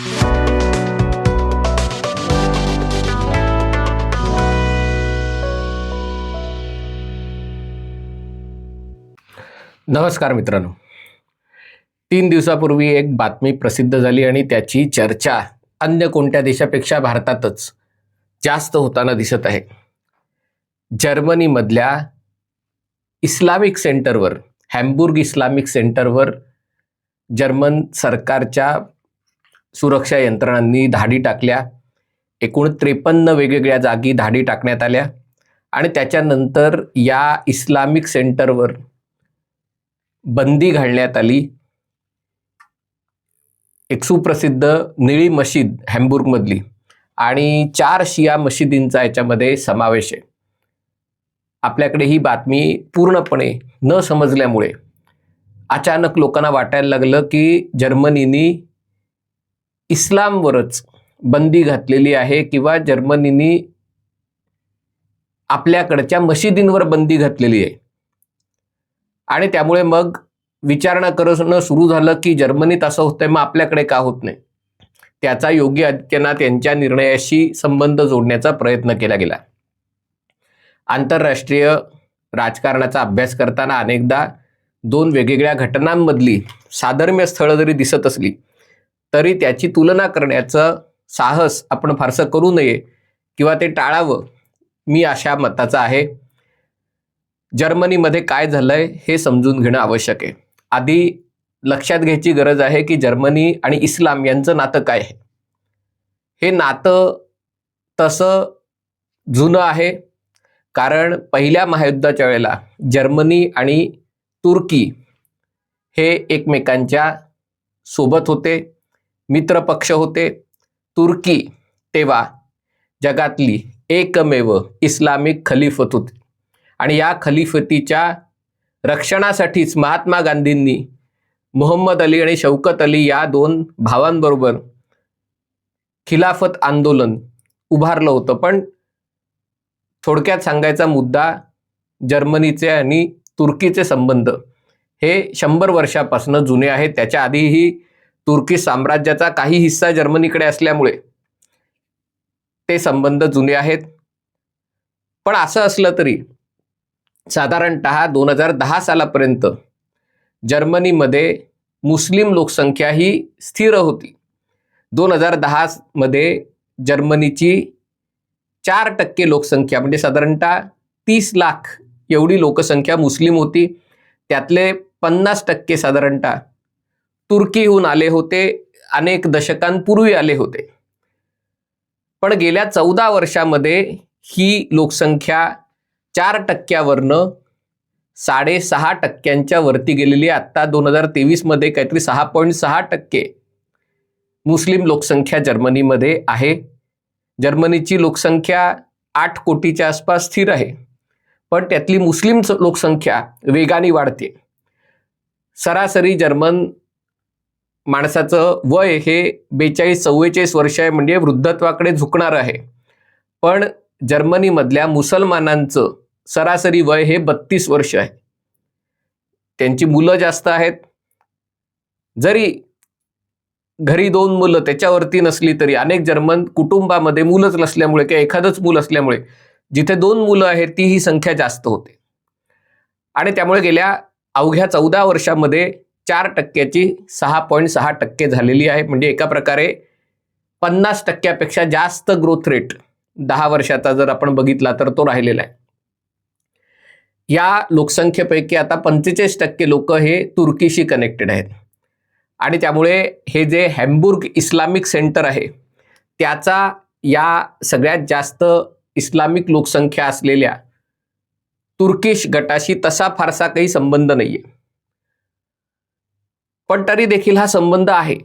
नमस्कार मित्रांनो. तीन दिवसापूर्वी एक बातमी प्रसिद्ध झाली आणि त्याची चर्चा अन्य कोणत्या देशापेक्षा भारतातच जास्त होताना दिसत आहे. जर्मनीमधल्या इस्लामिक सेंटरवर हॅम्बुर्ग इस्लामिक सेंटरवर जर्मन सरकारच्या सुरक्षा यंत्रणांनी धाडी टाकल्या. एकूण त्रेपन्न वेगवेगळ्या जागी धाडी टाकण्यात आल्या. आणि त्याच्यानंतर या इस्लामिक सेंटरवर बंदी घालण्यात आली. एक सुप्रसिद्ध निळी मशीद हॅम्बुर्गमधली. आणि चार शिया मशिदींचा याच्यामध्ये समावेश आहे. आपल्याकडे ही बातमी पूर्णपणे न समजल्यामुळे अचानक लोकांना वाटायला लागलं की जर्मनीनी इस्लामवरच बंदी घातलेली आहे किंवा जर्मनीनी आपल्याकडच्या मशिदींवर बंदी घातलेली आहे. आणि त्यामुळे मग विचारणा करणं सुरू झालं की जर्मनीत असं होतंय मग आपल्याकडे का होत नाही? त्याचा योगी आदित्यनाथ यांच्या निर्णयाशी संबंध जोडण्याचा प्रयत्न केला गेला. आंतरराष्ट्रीय राजकारणाचा अभ्यास करताना अनेकदा दोन वेगवेगळ्या घटनांमधली साधर्म्य स्थळं जरी दिसत असली तरी त्याची तुलना करण्याचं साहस आपण फारसं करू नये किंवा ते टाळावं मी अशा मताचा आहे. जर्मनीमध्ये काय झालंय हे समजून घेणं आवश्यक आहे. आधी लक्षात घ्यायची गरज आहे की जर्मनी आणि इस्लाम यांचं नातं काय आहे? हे नातं तसं जुनं आहे कारण पहिल्या महायुद्धाच्या वेळेला जर्मनी आणि तुर्की हे एकमेकांच्या सोबत होते. मित्रपक्ष होते. तुर्की तेव्हा जगातली एकमेव इस्लामिक खलिफत होती. आणि या खलिफतीच्या रक्षणासाठीच महात्मा गांधींनी मोहम्मद अली आणि शौकत अली या दोन भावांबरोबर खिलाफत आंदोलन उभारलं होतं. पण थोडक्यात सांगायचा मुद्दा जर्मनीचे आणि तुर्कीचे संबंध. हे शंभर वर्षापासून जुने आहेत. त्याच्या आधीही तुर्की साम्राज्याचा काही हिस्सा जर्मनीकडे असल्यामुळे ते संबंध जुने आहेत. पण असं असलं तरी साधारणत दोन हजार दहा सालापर्यंत जर्मनीमध्ये मुस्लिम लोकसंख्या ही स्थिर होती. दोन हजार दहामध्ये जर्मनीची चार टक्के लोकसंख्या म्हणजे साधारणतः तीस लाख एवढी लोकसंख्या मुस्लिम होती. त्यातले पन्नास टक्के साधारणतः तुर्कीहून आले होते अनेक दशकांपूर्वी आले होते. पण गेल्या चौदा वर्षामध्ये ही लोकसंख्या चार टक्क्यावरनं साडेसहा टक्क्यांच्या वरती गेलेली आहे. आत्ता दोन हजार तेवीसमध्ये काहीतरी सहा पॉईंट सहा टक्के मुस्लिम लोकसंख्या जर्मनीमध्ये आहे. जर्मनीची लोकसंख्या आठ कोटीच्या आसपास स्थिर आहे. पण त्यातली मुस्लिम लोकसंख्या वेगाने वाढते. सरासरी जर्मन माणसाचं वय हे बेचाळीस चव्वेचाळीस वर्ष आहे म्हणजे वृद्धत्वाकडे झुकणार आहे. पण जर्मनीमधल्या मुसलमानांचं सरासरी वय हे बत्तीस वर्ष आहे. त्यांची मुलं जास्त आहेत. जरी घरी दोन मुलं त्याच्यावरती नसली तरी अनेक जर्मन कुटुंबामध्ये मुलंच नसल्यामुळे किंवा एखादंच मूल असल्यामुळे जिथे दोन मुलं आहेत ती ही संख्या जास्त होते. आणि त्यामुळे गेल्या अवघ्या चौदा वर्षामध्ये चार टक्क्याची सहा पॉईंट सहा टक्के झालेली आहे. म्हणजे एका प्रकारे पन्नास टक्क्यापेक्षा जास्त ग्रोथ रेट दहा वर्षाचा जर आपण बघितला तर तो राहिलेला आहे. या लोकसंख्येपैकी आता पंचेचाळीस टक्के लोक हे तुर्कीशी कनेक्टेड आहेत. आणि त्यामुळे हे जे हॅम्बुर्ग इस्लामिक सेंटर आहे त्याचा या सगळ्यात जास्त इस्लामिक लोकसंख्या असलेल्या तुर्किश गटाशी तसा फारसा काही संबंध नाहीये. पण तरी देखील हा संबंध आहे.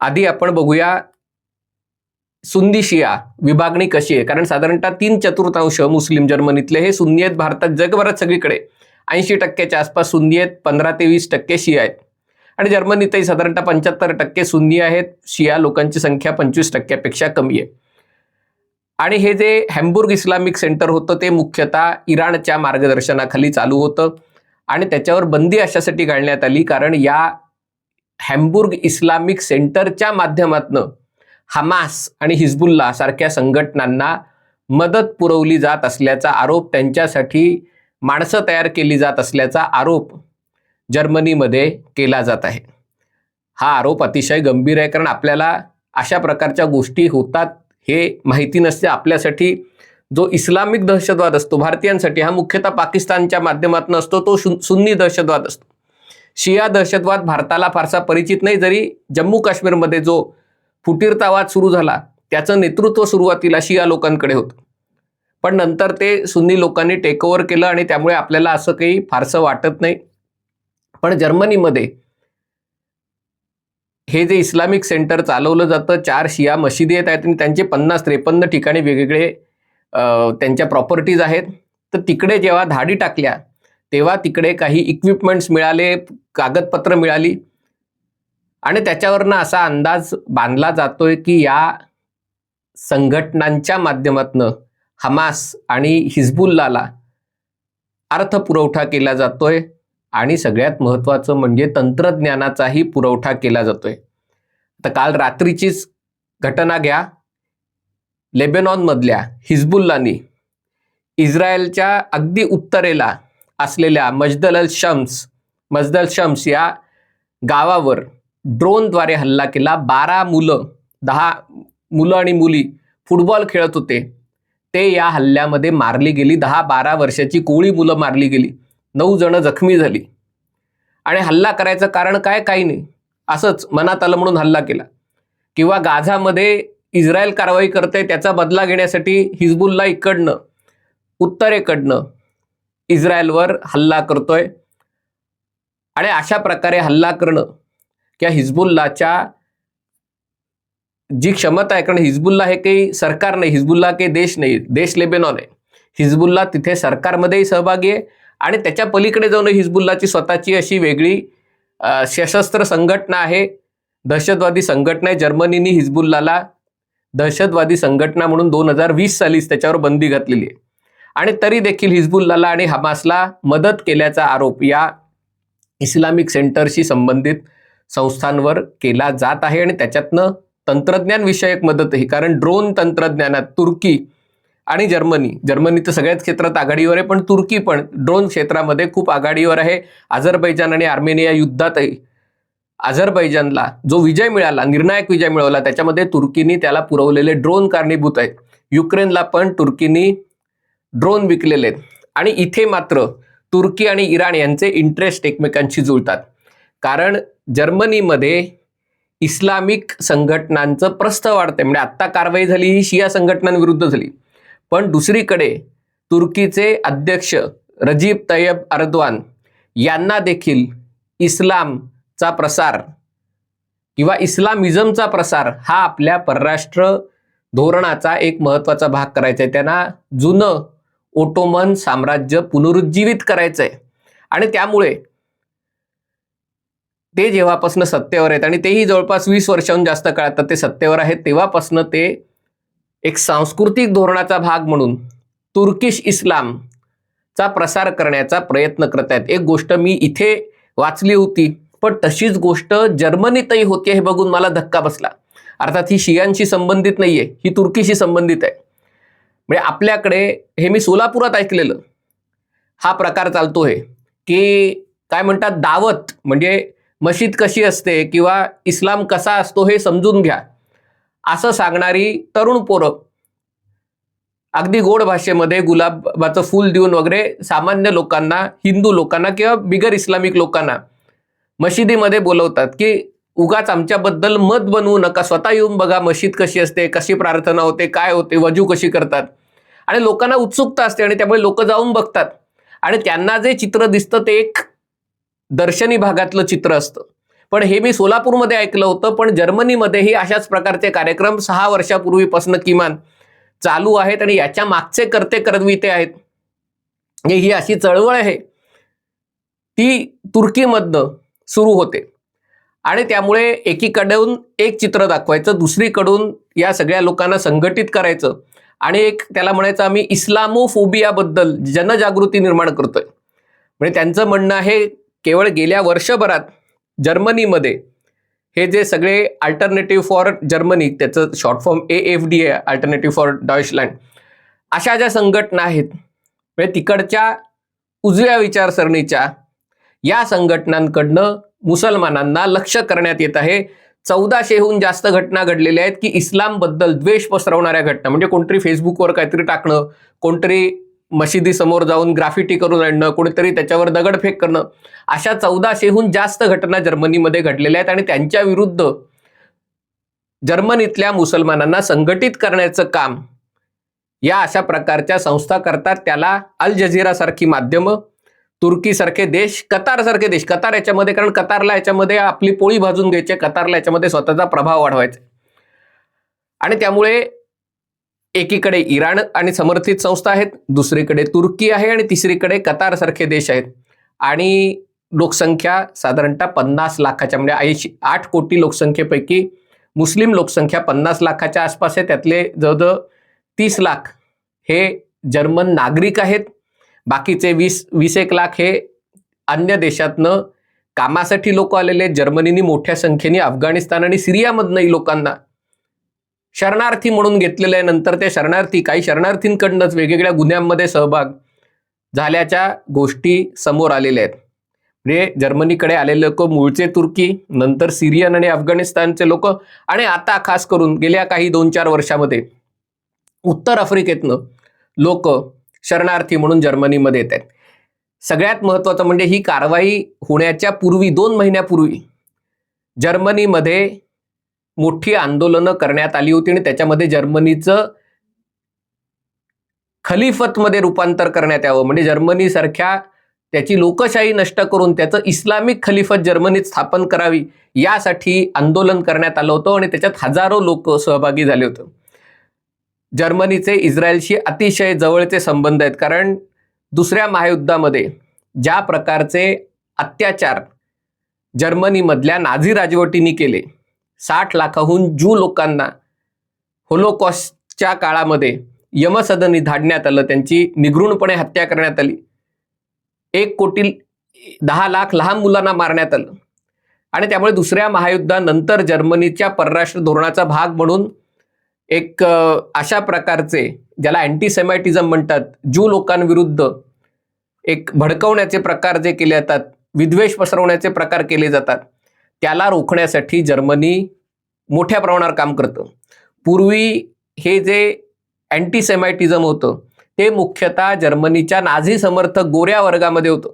आधी आपण बघूया सुन्नी शिया विभागणी कशी आहे? कारण साधारणतः तीन चतुर्थांश मुस्लिम जर्मनीतले हे सुन्नी आहेत भारतात जगभरात सगळीकडे. ऐंशी टक्क्याच्या आसपास सुन्नी आहेत पंधरा ते वीस टक्के शिया आहेत. आणि जर्मनीतही साधारणतः पंच्याहत्तर टक्के सुन्नी आहेत शिया लोकांची संख्या पंचवीस टक्क्यापेक्षा कमी आहे. आणि हे जे हॅम्बुर्ग इस्लामिक सेंटर होतं ते मुख्यतः इराणच्या मार्गदर्शनाखाली चालू होतं. आणि त्याच्यावर बंदी अशासाठी घालण्यात आली. कारण या हॅम्बुर्ग इस्लामिक सेंटरच्या माध्यमातनं हमास आणि हिजबुल्ला सारख्या संघटनांना मदत पुरवली जात असल्याचा आरोप त्यांच्यासाठी माणसं तयार केली जात असल्याचा आरोप जर्मनीमध्ये केला जात आहे. हा आरोप अतिशय गंभीर आहे. कारण आपल्याला अशा प्रकारच्या गोष्टी होतात हे माहिती नसते. आपल्यासाठी जो इस्लामिक दहशतवाद असतो भारतीयांसाठी हा मुख्यतः पाकिस्तानच्या माध्यमातून असतो तो शु- सुन्नी दहशतवाद असतो. शिया दहशतवाद भारताला फारसा परिचित नाही जरी जम्मू काश्मीरमध्ये जो फुटीरतावाद सुरू झाला त्याचं नेतृत्व सुरुवातीला शिया लोकांकडे होतं. पण नंतर ते सुन्नी लोकांनी टेकओव्हर केलं आणि त्यामुळे आपल्याला असं काही फारसं वाटत नाही. पण जर्मनीमध्ये हे जे इस्लामिक सेंटर चालवलं जातं चार शिया मशिदी आहेत आणि त्यांचे पन्नास त्रेपन्न ठिकाणी वेगवेगळे त्यांच्या प्रॉपर्टीज आहेत. तर तिकडे जेव्हा धाडी टाकल्या तेव्हा तिकडे काही इक्विपमेंट्स मिळाले कागदपत्र मिळाली. आणि त्याच्यावरनं असा अंदाज बांधला जातोय की या संघटनांच्या माध्यमातनं हमास आणि हिजबुल्लाला अर्थपुरवठा केला जातोय. आणि सगळ्यात महत्त्वाचं म्हणजे तंत्रज्ञानाचाही पुरवठा केला जातोय. तर काल रात्रीचीच घटना घ्या. लेबेनॉनमधल्या हिजबुल्लानी इस्रायलच्या अगदी उत्तरेला असलेल्या मजदल अल शम्स मजदल शम्स या गावावर ड्रोनद्वारे हल्ला केला. बारा मुलं दहा मुलं आणि मुली फुटबॉल खेळत होते. ते या हल्ल्यामध्ये मारली गेली. दहा बारा वर्षाची कोळी मुलं मारली गेली. नऊ जणं जखमी झाली. आणि हल्ला करायचं कारण काय? काही नाही. असंच मनात आलं म्हणून हल्ला केला. किंवा गाझामध्ये इस्रायल कारवाई करते त्याचा बदला घेण्यासाठी हिजबुल्ला इकडनं उत्तरेकडनं इस्रायलवर हल्ला करतोय. आणि अशा प्रकारे हल्ला करणं किंवा हिजबुल्लाच्या जी क्षमता आहे कारण हिजबुल्ला हे काही सरकार नाही हिजबुल्ला काही देश नाही देश लेबेनॉन आहे. हिजबुल्ला तिथे सरकारमध्येही सहभागी आहे आणि त्याच्या पलीकडे जाऊन हिजबुल्लाची स्वतःची अशी वेगळी सशस्त्र संघटना आहे दहशतवादी संघटना आहे. जर्मनीने हिजबुल्लाला दहशतवादी संघटना म्हणून दोन हजार वीस सालीच त्याच्यावर बंदी घातलेली आहे. आणि तरी देखील हिजबुल्लाला आणि हमासला मदत केल्याचा आरोप या इस्लामिक सेंटरशी संबंधित संस्थांवर केला जात आहे आणि त्याच्यातनं तंत्रज्ञान विषयक मदतही कारण ड्रोन तंत्रज्ञानात तुर्की आणि जर्मनी जर्मनी तर सगळ्याच क्षेत्रात आघाडीवर आहे पण तुर्की पण ड्रोन क्षेत्रामध्ये खूप आघाडीवर आहे. अझरबैजान आणि आर्मेनिया युद्धातही अझरबैजानला जो विजय मिळाला निर्णायक विजय मिळवला त्याच्यामध्ये तुर्कीनी त्याला पुरवलेले ड्रोन कारणीभूत आहेत. युक्रेनला पण तुर्कीनी ड्रोन विकलेले आहेत. आणि इथे मात्र तुर्की आणि इराण यांचे इंटरेस्ट एकमेकांशी जुळतात. कारण जर्मनीमध्ये इस्लामिक संघटनांचं प्रस्थ वाढतंय. म्हणजे आत्ता कारवाई झाली ही शिया संघटनांविरुद्ध झाली. पण दुसरीकडे तुर्कीचे अध्यक्ष रजीब तय्यब अर्दवान यांना देखील इस्लाम चा प्रसार किंवा इस्लामिझमचा प्रसार हा आपल्या परराष्ट्र धोरणाचा एक महत्त्वाचा भाग करायचा आहे त्यांना जुनं ओटोमन साम्राज्य पुनरुज्जीवित करायचं आहे आणि त्यामुळे ते जेव्हापासनं सत्तेवर आहेत आणि तेही जवळपास वीस वर्षाहून जास्त काळात ते सत्तेवर आहेत. तेव्हापासनं ते एक सांस्कृतिक धोरणाचा भाग म्हणून तुर्किश इस्लामचा प्रसार करण्याचा प्रयत्न करत आहेत एक गोष्ट मी इथे वाचली होती. पण तशीच गोष्ट जर्मनीतही होती हे बघून मला धक्का बसला. अर्थात ही शियांशी संबंधित नाहीये ही तुर्कीशी संबंधित आहे. म्हणजे आपल्याकडे हे मी सोलापुरात ऐकलेलं. हा प्रकार चालतोय की काय म्हणतात दावत म्हणजे मशीद कशी असते किंवा इस्लाम कसा असतो हे समजून घ्या. असं सांगणारी तरुण पोरं अगदी गोड भाषेमध्ये गुलाबाचं फूल देऊन वगैरे सामान्य लोकांना हिंदू लोकांना किंवा बिगर इस्लामिक लोकांना मशिदीमध्ये बोलवतात की उगाच आमच्याबद्दल मत बनवू नका. स्वतः येऊन बघा मशीद कशी असते कशी प्रार्थना होते काय होते वजू कशी करतात. आणि लोकांना उत्सुकता असते आणि त्यामुळे लोक जाऊन बघतात. आणि त्यांना जे चित्र दिसतं ते एक दर्शनी भागातलं चित्र असतं. पण हे मी सोलापूरमध्ये ऐकलं होतं पण जर्मनीमध्येही अशाच प्रकारचे कार्यक्रम सहा वर्षापूर्वीपासून किमान चालू आहेत आणि याच्या मागचे करते करविते आहेत. म्हणजे ही अशी चळवळ आहे. ती तुर्कीमधनं सुरू होते. आणि त्यामुळे एकीकडून एक चित्र दाखवायचं दुसरीकडून या सगळ्या लोकांना संघटित करायचं. आणि एक त्याला म्हणायचं आम्ही इस्लामोफोबियाबद्दल जनजागृती निर्माण करतोय. म्हणजे त्यांचं म्हणणं आहे केवळ गेल्या वर्षभरात जर्मनीमध्ये हे जे सगळे अल्टरनेटिव्ह फॉर जर्मनी त्याचं short form A F D A alternative for Deutschland अशा ज्या संघटना आहेत म्हणजे तिकडच्या उजव्या विचारसरणीच्या या संघटनांकडनं मुसलमानांना लक्ष करण्यात येत आहे. चौदाशेहून जास्त घटना घडलेल्या आहेत की इस्लामबद्दल द्वेष पसरवणाऱ्या घटना. म्हणजे कोणतरी फेसबुकवर काहीतरी टाकणं कोणतरी मशिदीसमोर जाऊन ग्राफिटी करून आणणं कोणीतरी त्याच्यावर दगडफेक करणं. अशा चौदाशेहून जास्त घटना जर्मनीमध्ये घडलेल्या आहेत आणि त्यांच्या विरुद्ध जर्मनीतल्या मुसलमानांना संघटित करण्याचं काम या अशा प्रकारच्या संस्था करतात त्याला अल जझीरासारखी माध्यमं तुर्कीसारखे देश कतारसारखे देश. कतार याच्यामध्ये कारण कतारला याच्यामध्ये आपली पोळी भाजून घ्यायची कतारला याच्यामध्ये स्वतःचा प्रभाव वाढवायचा. आणि त्यामुळे एकीकडे इराण आणि समर्थित संस्था आहेत दुसरीकडे तुर्की आहे आणि तिसरीकडे कतारसारखे देश आहेत. आणि लोकसंख्या साधारणतः पन्नास लाखाच्या म्हणजे ऐंशी आठ कोटी लोकसंख्येपैकी मुस्लिम लोकसंख्या पन्नास लाखाच्या आसपास आहे. त्यातले जवळजवळ तीस लाख हे जर्मन नागरिक आहेत. बाकीचे वीस वीस एक लाख हे अन्य देशातनं कामासाठी लोक आलेले जर्मनीने मोठ्या संख्येने अफगाणिस्तान आणि सिरियामधनंही लोकांना शरणार्थी म्हणून घेतलेलं आहे. नंतर ते शरणार्थी काही शरणार्थींकडनंच वेगवेगळ्या गुन्ह्यांमध्ये सहभाग झाल्याच्या गोष्टी समोर आलेल्या आहेत. म्हणजे जर्मनीकडे आलेले लोक मूळचे तुर्की नंतर सिरियन आणि अफगाणिस्तानचे लोक आणि आता खास करून गेल्या काही दोन चार वर्षामध्ये उत्तर आफ्रिकेतनं लोक शरणार्थी म्हणून जर्मनीमध्ये येत आहेत. सगळ्यात महत्त्वाचं म्हणजे ही कारवाई होण्याच्या पूर्वी दोन महिन्यापूर्वी जर्मनीमध्ये मोठी आंदोलनं करण्यात आली होती आणि त्याच्यामध्ये जर्मनीचं खलिफतमध्ये रूपांतर करण्यात यावं. म्हणजे जर्मनीसारख्या त्याची लोकशाही नष्ट करून त्याचं इस्लामिक खलिफत जर्मनीत स्थापन करावी यासाठी आंदोलन करण्यात आलं होतं आणि त्याच्यात हजारो लोक सहभागी झाले होते. जर्मनीचे इस्रायलशी अतिशय जवळचे संबंध आहेत. कारण दुसऱ्या महायुद्धामध्ये ज्या प्रकारचे अत्याचार जर्मनीमधल्या नाझी राजवटींनी केले साठ लाखाहून जू लोकांना होलोकॉस्टच्या काळामध्ये यमसदनी धाडण्यात आलं त्यांची निगृणपणे हत्या करण्यात आली. एक कोटी दहा लाख लहान मुलांना मारण्यात आलं. आणि त्यामुळे दुसऱ्या महायुद्धानंतर जर्मनीच्या परराष्ट्र धोरणाचा भाग म्हणून एक अशा प्रकारचे ज्याला अँटीसेमॅटिझम म्हणतात जू लोकांविरुद्ध एक भडकवण्याचे प्रकार जे केले जातात विद्वेष पसरवण्याचे प्रकार केले जातात त्याला रोखण्यासाठी जर्मनी मोठ्या प्रमाणावर काम करतं. पूर्वी हे जे अँटीसेमॅटिझम होतं ते मुख्यतः जर्मनीच्या नाझी समर्थक गोऱ्या वर्गामध्ये होतं.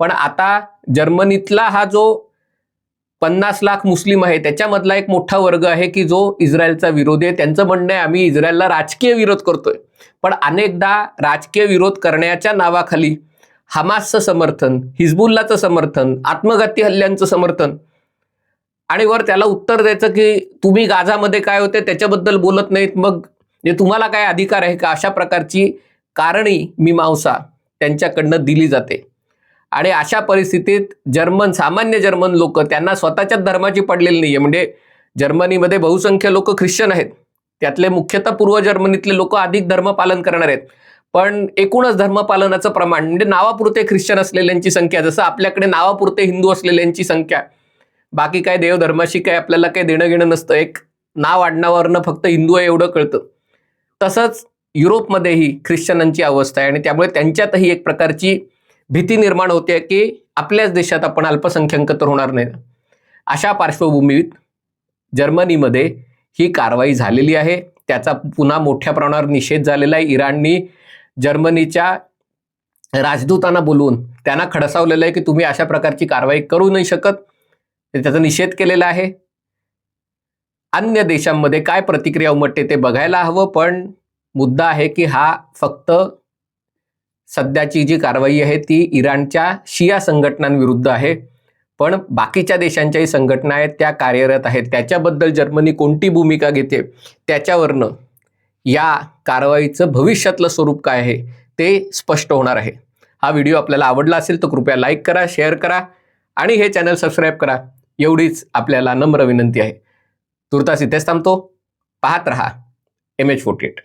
पण आता जर्मनीतला हा जो पन्नास लाख मुस्लिम आहे. त्याच्यामधला एक मोठा वर्ग आहे की जो इस्रायलचा विरोधी आहे. त्यांचं म्हणणं आहे आम्ही इस्रायलला राजकीय विरोध करतोय. पण अनेकदा राजकीय विरोध करण्याच्या नावाखाली हमासचं समर्थन हिजबुल्लाचं समर्थन आत्मघाती हल्ल्यांचं समर्थन आणि वर त्याला उत्तर द्यायचं की तुम्ही गाझामध्ये काय होते त्याच्याबद्दल बोलत नाहीत. मग जे तुम्हाला काय अधिकार आहे का? अशा प्रकारची कारणी मीमांसा त्यांच्याकडनं दिली जाते. आणि अशा परिस्थितीत जर्मन सामान्य जर्मन लोक त्यांना स्वतःच्याच धर्माची पडलेली नाहीये. म्हणजे जर्मनीमध्ये बहुसंख्य लोक ख्रिश्चन आहेत. त्यातले मुख्यतः पूर्व जर्मनीतले लोक अधिक धर्मपालन करणार आहेत. पण एकूणच धर्मपालनाचं प्रमाण म्हणजे नावापुरते ख्रिश्चन असलेल्यांची संख्या जसं आपल्याकडे नावापुरते हिंदू असलेल्यांची संख्या. बाकी काय देवधर्माशी काय आपल्याला काही देणं घेणं नसतं. एक नाव आडनावरनं फक्त हिंदू आहे एवढं कळतं. तसंच युरोपमध्येही ख्रिश्चनांची अवस्था आहे आणि त्यामुळे त्यांच्यातही एक प्रकारची भीती निर्माण होते की आपल्याच देशात आपण अल्पसंख्याक तर होणार नाही. अशा पार्श्वभूमीत जर्मनीमध्ये ही कारवाई झालेली आहे. त्याचा पुन्हा मोठ्या प्रमाणावर निषेध झालेला आहे. इराणनी जर्मनीच्या राजदूतांना बोलवून त्यांना खडसावलेलं आहे की तुम्ही अशा प्रकारची कारवाई करू नाही शकत. त्याचा निषेध केलेला आहे. अन्य देशांमध्ये काय प्रतिक्रिया उमटते ते बघायला हवं पण मुद्दा आहे की हा फक्त सध्याची जी कारवाई आहे ती इराणच्या शिया संघटनांविरुद्ध आहे. पण बाकीच्या देशांच्याही संघटना आहेत त्या कार्यरत आहेत. त्याच्याबद्दल जर्मनी कोणती भूमिका घेते? त्याच्यावरनं या कारवाईचं भविष्यातलं स्वरूप काय आहे ते स्पष्ट होणार आहे. हा व्हिडिओ आपल्याला आवडला असेल तर कृपया लाईक करा शेअर करा आणि हे चॅनल सबस्क्राईब करा. एवढीच आपल्याला नम्र विनंती आहे. तुर्तास इथेच थांबतो. पाहत रहा. M H forty eight